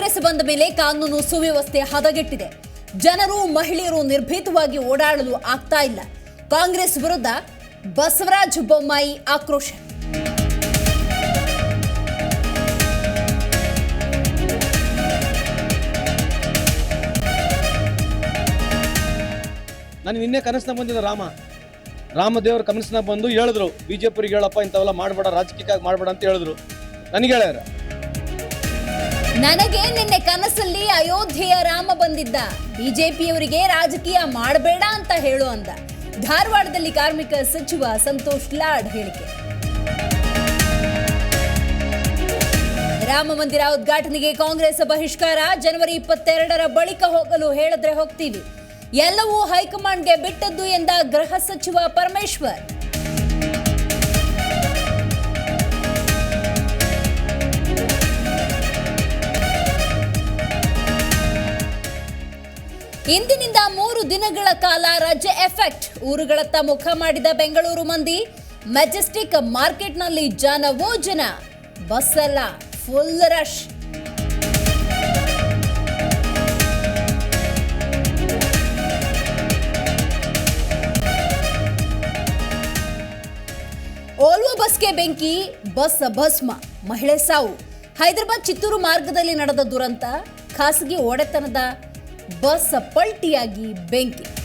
ಬಂದ ಮೇಲೆ ಕಾನೂನು ಸುವ್ಯವಸ್ಥೆ ಹದಗೆಟ್ಟಿದೆ. ಜನರು, ಮಹಿಳೆಯರು ನಿರ್ಭೀತವಾಗಿ ಓಡಾಡಲು ಆಗ್ತಾ ಇಲ್ಲ. ಕಾಂಗ್ರೆಸ್ ವಿರುದ್ಧ ಬಸವರಾಜ ಬೊಮ್ಮಾಯಿ ಆಕ್ರೋಶ. ನಾನು ನಿನ್ನೆ ಕನಸಿನ ಬಂದಿದ್ದ ರಾಮ. ರಾಮದೇವ್ರ ಕನಸಿನ ಬಂದು ಹೇಳಿದ್ರು ಬಿಜೆಪಿಗೆ ಹೇಳಪ್ಪ, ಇಂಥವೆಲ್ಲ ಮಾಡಬೇಡ ರಾಜಕೀಯಕ್ಕಾಗಿ ಮಾಡಬೇಡ ಅಂತ ಹೇಳಿದ್ರು. ನನಗೆ ಹೇಳ್ಯಾರ. ನನಗೆ ನಿನ್ನೆ ಕನಸಲ್ಲಿ ಅಯೋಧ್ಯೆಯ ರಾಮ ಬಂದಿದ್ದ. ಬಿಜೆಪಿಯವರಿಗೆ ರಾಜಕೀಯ ಮಾಡಬೇಡ ಅಂತ ಹೇಳು ಅಂದ. ಧಾರವಾಡದಲ್ಲಿ ಕಾರ್ಮಿಕ ಸಚಿವ ಸಂತೋಷ್ ಲಾಡ್ ಹೇಳಿಕೆ. ರಾಮ ಮಂದಿರ ಉದ್ಘಾಟನೆಗೆ ಕಾಂಗ್ರೆಸ್ ಬಹಿಷ್ಕಾರ. ಜನವರಿ ಇಪ್ಪತ್ತೆರಡರ ಬಳಿಕ ಹೋಗಲು ಹೇಳಿದ್ರೆ ಹೋಗ್ತೀವಿ. ಎಲ್ಲವೂ ಹೈಕಮಾಂಡ್ಗೆ ಬಿಟ್ಟದ್ದು ಎಂದ ಗೃಹ ಸಚಿವ ಪರಮೇಶ್ವರ್. ಇಂದಿನಿಂದ ಮೂರು ದಿನಗಳ ಕಾಲ ರಜೆ ಎಫೆಕ್ಟ್. ಊರುಗಳತ್ತ ಮುಖ ಮಾಡಿದ ಬೆಂಗಳೂರು ಮಂದಿ. ಮೆಜೆಸ್ಟಿಕ್ ಮಾರ್ಕೆಟ್ನಲ್ಲಿ ಜನವೋ ಜನ. ಬಸ್ಸಲ್ಲ ಫುಲ್ ರಶ್ ಓಲ್ವೋ ಬಸ್ಗೆ ಬೆಂಕಿ, ಬಸ್ ಭಸ್ಮ, ಮಹಿಳೆ ಸಾವು. ಹೈದರಾಬಾದ್ ಚಿತ್ತೂರು ಮಾರ್ಗದಲ್ಲಿ ನಡೆದ ದುರಂತ. ಖಾಸಗಿ ಒಡೆತನದ ಬಸ್ ಪಲ್ಟಿಯಾಗಿ ಬೆಂಕಿ.